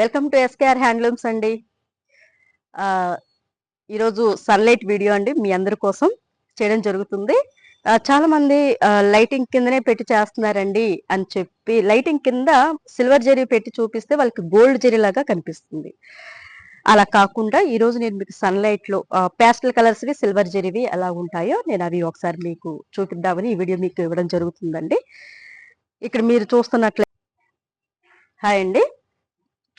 Welcome to SKR handlooms అండి. ఈరోజు sunlight video అండి మీ అందరి కోసం చేయడం జరుగుతుంది. చాలా మంది లైటింగ్ కిందనే పెట్టి చేస్తున్నారండి అని చెప్పి లైటింగ్ కింద సిల్వర్ జరీ పెట్టి చూపిస్తే వాళ్ళకి గోల్డ్ జరీ లాగా కనిపిస్తుంది. అలా కాకుండా ఈరోజు నేను మీకు సన్లైట్లో ప్యాస్టల్ కలర్స్వి సిల్వర్ జరీవి ఎలా ఉంటాయో నేను అవి ఒకసారి మీకు చూపిద్దామని ఈ వీడియో మీకు ఇవ్వడం జరుగుతుందండి. ఇక్కడ మీరు చూస్తున్నట్లే హాయ్ అండి.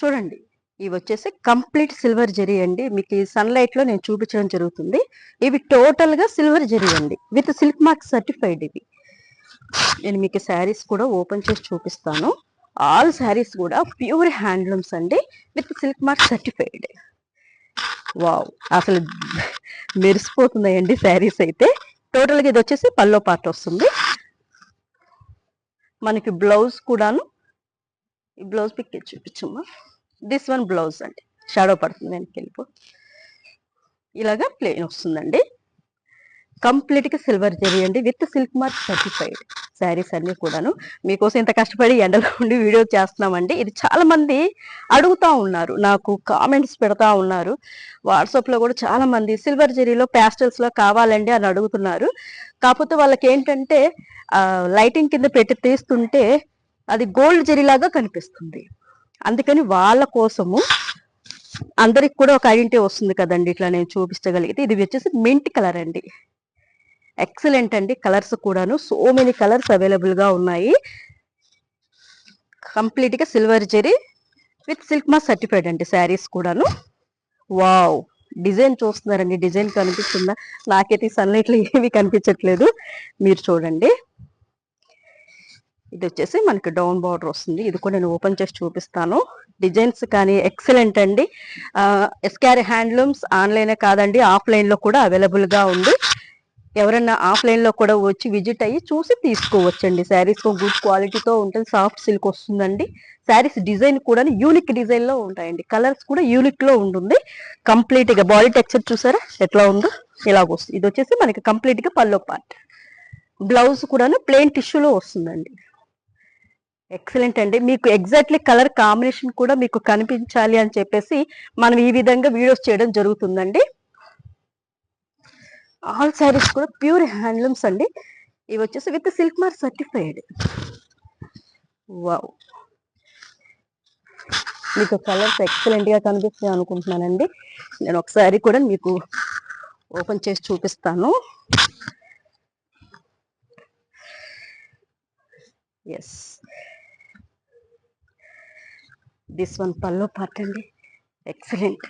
చూడండి ఇవి వచ్చేసి కంప్లీట్ సిల్వర్ జరీ అండి. మీకు ఈ సన్లైట్లో నేను చూపించడం జరుగుతుంది. ఇవి టోటల్గా సిల్వర్ జరీ అండి. విత్ సిల్క్ మార్క్ సర్టిఫైడ్ ఇవి. నేను మీకు శారీస్ కూడా ఓపెన్ చేసి చూపిస్తాను. ఆల్ శారీస్ కూడా ప్యూర్ హ్యాండ్లూమ్స్ అండి. With silk mark certified. Wow! అసలు మెరిసిపోతున్నాయండి శారీస్ అయితే. టోటల్గా ఇది వచ్చేసి పల్లో పార్ట్ వస్తుంది. మనకి బ్లౌజ్ కూడాను ఈ బ్లౌజ్ పిక్ చూపించమ్మా. దిస్ వన్ బ్లౌజ్ అండి. షాడో పడుతుంది వెనక్కి వెళ్ళిపో ఇలాగా ప్లెయిన్ వస్తుందండి. కంప్లీట్గా సిల్వర్ జరీ అండి. With silk mark certified saris అన్ని కూడాను. మీకోసం ఇంత కష్టపడి ఎండలో ఉండి వీడియో చేస్తున్నామండి. ఇది చాలా మంది అడుగుతా ఉన్నారు. నాకు కామెంట్స్ పెడతా ఉన్నారు. వాట్సాప్లో కూడా చాలా మంది సిల్వర్ జరీలో ప్యాస్టల్స్లో కావాలండి అని అడుగుతున్నారు. కాకపోతే వాళ్ళకి ఏంటంటే లైటింగ్ కింద పెట్టి తీస్తుంటే అది గోల్డ్ జరీలాగా కనిపిస్తుంది. అందుకని వాళ్ళ కోసము అందరికి కూడా ఒక ఐడెంటిటీ వస్తుంది కదండి. ఇట్లా నేను చూపించగలిగితే ఇది వచ్చేసి మింట్ కలర్ అండి. ఎక్సలెంట్ అండి కలర్స్ కూడాను. సో మెనీ కలర్స్ అవైలబుల్గా ఉన్నాయి. కంప్లీట్గా సిల్వర్ జెరీ విత్ సిల్క్ మా సర్టిఫైడ్ అండి శారీస్ కూడాను. వావ్! డిజైన్ చూస్తున్నారండి. డిజైన్ కనిపిస్తుందా? నాకైతే సన్లైట్లో ఏమీ కనిపించట్లేదు. మీరు చూడండి. ఇది వచ్చేసి మనకి డౌన్ బార్డర్ వస్తుంది. ఇది కూడా నేను ఓపెన్ చేసి చూపిస్తాను. డిజైన్స్ కానీ ఎక్సలెంట్ అండి. ఎస్కారి హ్యాండ్లూమ్స్ ఆన్లైనే కాదండి ఆఫ్లైన్లో కూడా అవైలబుల్గా ఉంది. ఎవరైనా ఆఫ్లైన్లో కూడా వచ్చి విజిట్ అయ్యి చూసి తీసుకోవచ్చండి. శారీస్ గుడ్ క్వాలిటీతో ఉంటుంది సాఫ్ట్ సిల్క్ వస్తుందండి. శారీస్ డిజైన్ కూడా యూనిక్ డిజైన్లో ఉంటాయండి. కలర్స్ కూడా యూనిక్లో ఉంటుంది. కంప్లీట్గా బాడీ టెక్చర్ చూసారా? ఎట్లా ఉందో? ఇలాగ వస్తుంది. ఇది వచ్చేసి మనకి కంప్లీట్గా పల్లో పార్ట్. బ్లౌజ్ కూడాను ప్లెయిన్ టిష్యూలో వస్తుందండి. ఎక్సలెంట్ అండి. మీకు ఎగ్జాక్ట్లీ కలర్ కాంబినేషన్ కూడా మీకు కనిపించాలి అని చెప్పేసి మనం ఈ విధంగా వీడియోస్ చేయడం జరుగుతుందండి. ఆల్ శారీస్ కూడా ప్యూర్ హ్యాండ్లూమ్స్ అండి. ఇవి వచ్చేసి with silk mark certified wow మీకు కలర్స్ ఎక్సలెంట్గా కనిపిస్తాయి అనుకుంటున్నానండి. నేను ఒకసారి కూడా మీకు ఓపెన్ చేసి చూపిస్తాను. Yes this one pallu part అండి ఎక్సలెంట్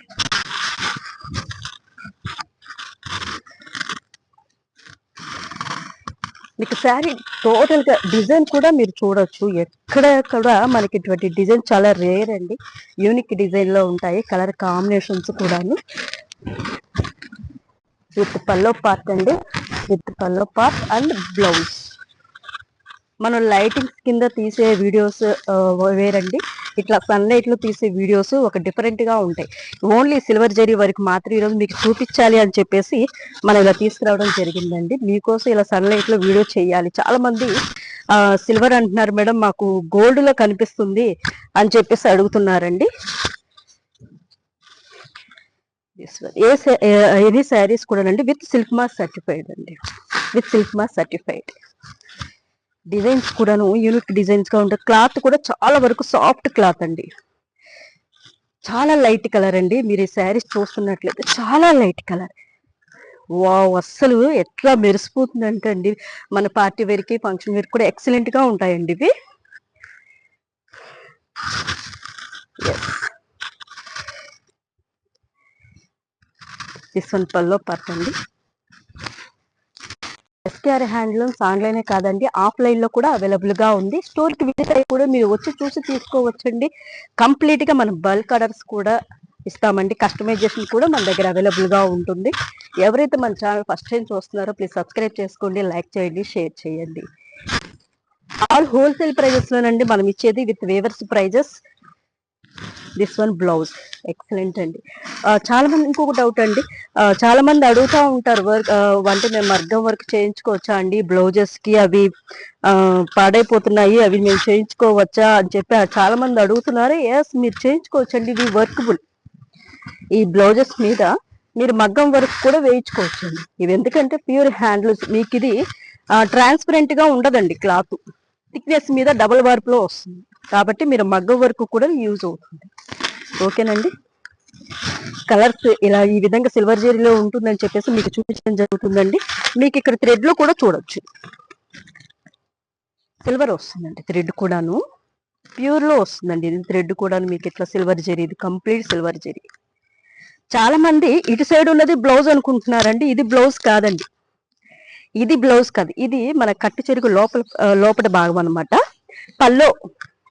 మీకు శారీ టోటల్గా డిజైన్ కూడా మీరు చూడొచ్చు. ఎక్కడ కూడా మనకి ఇటువంటి డిజైన్ చాలా రేర్ అండి. యూనిక్ డిజైన్లో ఉంటాయి. కలర్ కాంబినేషన్స్ కూడాను. విత్ పల్లో పార్ట్ అండి. With pallu part and blouse. మనం లైటింగ్స్ కింద తీసే వీడియోస్ వేరండి. ఇట్లా సన్లైట్లో తీసే వీడియోస్ ఒక డిఫరెంట్గా ఉంటాయి. ఓన్లీ సిల్వర్ జరీ వరకు మాత్రం ఈరోజు మీకు చూపించాలి అని చెప్పేసి మనం ఇలా తీసుకురావడం జరిగిందండి. మీకోసం ఇలా సన్లైట్లో వీడియో చేయాలి. చాలామంది సిల్వర్ అంటున్నారు మేడం మాకు గోల్డ్లో కనిపిస్తుంది అని చెప్పేసి అడుగుతున్నారండి. ఏ ఏ- ఎనీ శారీస్ కూడా అండి విత్ సిల్క్ మాస్ సర్టిఫైడ్ అండి. విత్ సిల్క్ మాస్ సర్టిఫైడ్ డిజైన్స్ కూడాను యూనిక్ డిజైన్స్గా ఉంటాయి క్లాత్ కూడా చాలా వరకు సాఫ్ట్ క్లాత్ అండి. చాలా లైట్ కలర్ అండి. మీరు ఈ శారీస్ చూస్తున్నట్లయితే చాలా లైట్ కలర్. వావ్ అస్సలు ఎట్లా మెరిసిపోతుందంటే అండి. మన పార్టీ వేర్కి ఫంక్షన్ వేర్ కూడా ఎక్సలెంట్గా ఉంటాయండి ఇవి. దిస్ వన్ పల్లో పార్ట్ అండి ఎస్కేఆర్ హ్యాండ్లూమ్స్ ఆన్లైనే కాదండి ఆఫ్లైన్లో కూడా అవైలబుల్గా ఉంది. స్టోర్కి విజిట్ అయ్యి కూడా మీరు వచ్చి చూసి తీసుకోవచ్చండి. కంప్లీట్గా బల్క్ ఆర్డర్స్ కూడా ఇస్తామండి. కస్టమైజేషన్ కూడా మన దగ్గర అవైలబుల్గా ఉంటుంది. ఎవరైతే మన ఛానల్ ఫస్ట్ టైం చూస్తున్నారో ప్లీజ్ సబ్స్క్రైబ్ చేసుకోండి లైక్ చేయండి షేర్ చేయండి. ఆల్ హోల్సేల్ ప్రైజెస్ లోనండి మనం ఇచ్చేది with weavers prices. This one blouse excellent అండి. చాలామంది చాలా మంది ఇంకొక డౌట్ అండి. చాలా మంది అడుగుతా ఉంటారు వర్క్ అంటే మేము మగ్గం వర్క్ చేయించుకోవచ్చా అండి? బ్లౌజెస్కి అవి పాడైపోతున్నాయి అవి మేము చేయించుకోవచ్చా అని చెప్పి చాలా మంది అడుగుతున్నారు. ఎస్ మీరు చేయించుకోవచ్చు అండి ఇది వర్కబుల్ ఈ బ్లౌజెస్ మీద మీరు మగ్గం వర్క్ కూడా వేయించుకోవచ్చు అండి ఇవి ఎందుకంటే ప్యూర్ హ్యాండ్లూమ్స్ మీకు ఇది ట్రాన్స్పరెంట్గా ఉండదండి క్లాత్ థిక్నెస్ మీద డబుల్ వర్క్లో వస్తుంది. కాబట్టి మీరు మగ్గ వర్క్ కూడా యూజ్ అవుతుంది. ఓకేనండి? కలర్స్ ఇలా ఈ విధంగా సిల్వర్ జరీలో ఉంటుందని చెప్పేసి మీకు చూపించడం జరుగుతుందండి. మీకు ఇక్కడ థ్రెడ్లో కూడా చూడొచ్చు. సిల్వర్ వస్తుందండి థ్రెడ్ కూడాను. ప్యూర్లో వస్తుందండి ఇది థ్రెడ్ కూడా మీకు ఇట్లా సిల్వర్ జరీ ఇది కంప్లీట్ సిల్వర్ జరీ చాలా మంది ఇటు సైడ్ ఉన్నది బ్లౌజ్ అనుకుంటున్నారండి. ఇది బ్లౌజ్ కాదండి. ఇది బ్లౌజ్ కాదు. ఇది మన కట్టు చెరుకు లోపల లోపల భాగం అన్నమాట. పల్లో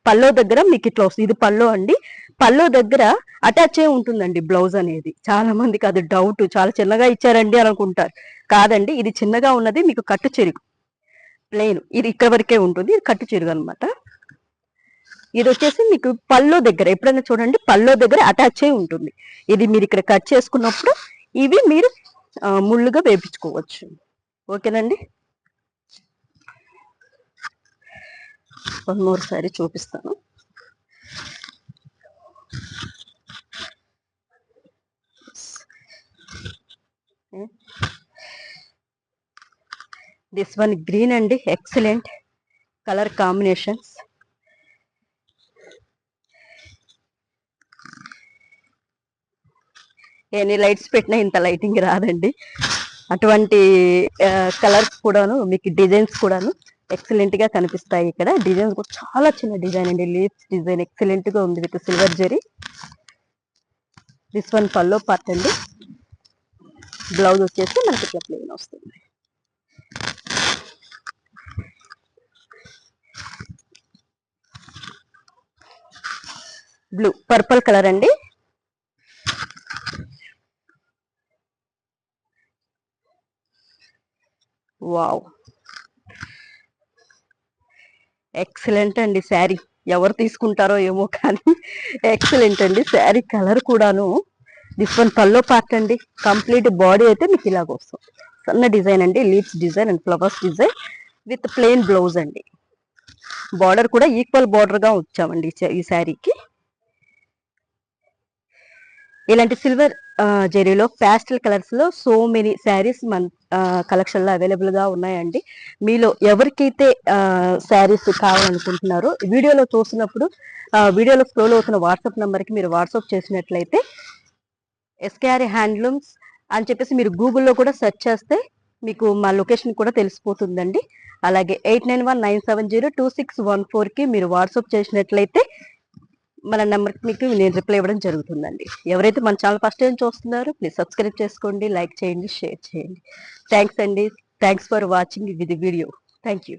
పల్లో దగ్గర మీకు ఇట్లా వస్తుంది. ఇది పల్లో అండి. పల్లో దగ్గర అటాచ్ అయి ఉంటుందండి బ్లౌజ్ అనేది. చాలా మందికి అది డౌట్ చాలా చిన్నగా ఇచ్చారండి అని అనుకుంటారు. కాదండి ఇది చిన్నగా ఉన్నది మీకు కట్టు చెరుగు ప్లెయిన్ ఇది ఇక్కడ వరకే ఉంటుంది ఇది కట్టు చెరుగు అన్నమాట. ఇది వచ్చేసి మీకు పల్లో దగ్గర ఎప్పుడైనా చూడండి పల్లో దగ్గర అటాచ్ అయి ఉంటుంది. ఇది మీరు ఇక్కడ కట్ చేసుకున్నప్పుడు ఇవి మీరు ముళ్ళుగా వేపించుకోవచ్చు. ఓకేనండి? వన్ మోర్ సారీ చూపిస్తాను. దిస్ వన్ గ్రీన్ అండి ఎక్సలెంట్ కలర్ కాంబినేషన్స్ ఎన్ని లైట్స్ పెట్టినా ఇంత లైటింగ్ రాదండి. అటువంటి కలర్స్ కూడాను మీకు డిజైన్స్ కూడాను ఎక్సలెంట్గా కనిపిస్తాయి ఇక్కడ. డిజైన్స్ కూడా చాలా చిన్న డిజైన్ అండి. లీవ్స్ డిజైన్ ఎక్సలెంట్గా ఉంది with silver zari. This one pallu part అండి. బ్లౌజ్ వచ్చేసి మనకి ఇట్లా ప్లెయిన్ వస్తుంది. బ్లూ పర్పుల్ కలర్ అండి. వావ్. ఎక్సలెంట్ అండి శారీ. ఎవరు తీసుకుంటారో ఏమో కానీ ఎక్సలెంట్ అండి. శారీ కలర్ కూడాను డిఫరెంట్ పల్లో పార్ట్ అండి. కంప్లీట్ బాడీ అయితే మీకు ఇలాగ వస్తుంది. సన్న డిజైన్ అండి. Leaves design and flowers design with plain blouse అండి. బార్డర్ కూడా ఈక్వల్ బార్డర్గా వచ్చామండి ఈ శారీకి. ఇలాంటి సిల్వర్ జెరీలో ప్యాస్టల్ కలర్స్లో సో మెనీ శారీస్ మన కలెక్షన్లో ఉన్నాయండి. మీలో ఎవరికైతే శారీస్ కావాలనుకుంటున్నారో వీడియోలో చూసినప్పుడు ఆ, వీడియోలో స్క్రోల్ అవుతున్న వాట్సాప్ నెంబర్కి మీరు వాట్సాప్ చేసినట్లయితే ఎస్కేఆర్ హ్యాండ్లూమ్స్ అని చెప్పేసి మీరు గూగుల్లో కూడా సెర్చ్ చేస్తే మీకు మా లొకేషన్ కూడా తెలిసిపోతుందండి. అలాగే eight nine one nine seven zero two six one ఫోర్కి మీరు వాట్సాప్ చేసినట్లయితే మన నెంబర్కి మీకు నేను రిప్లై ఇవ్వడం జరుగుతుందండి. ఎవరైతే మన ఛానల్ ఫస్ట్ టైం చూస్తున్నారో ప్లీజ్ సబ్స్క్రైబ్ చేసుకోండి లైక్ చేయండి షేర్ చేయండి. థ్యాంక్స్ అండి. థ్యాంక్స్ ఫర్ వాచింగ్ ఇది వీడియో థ్యాంక్ యూ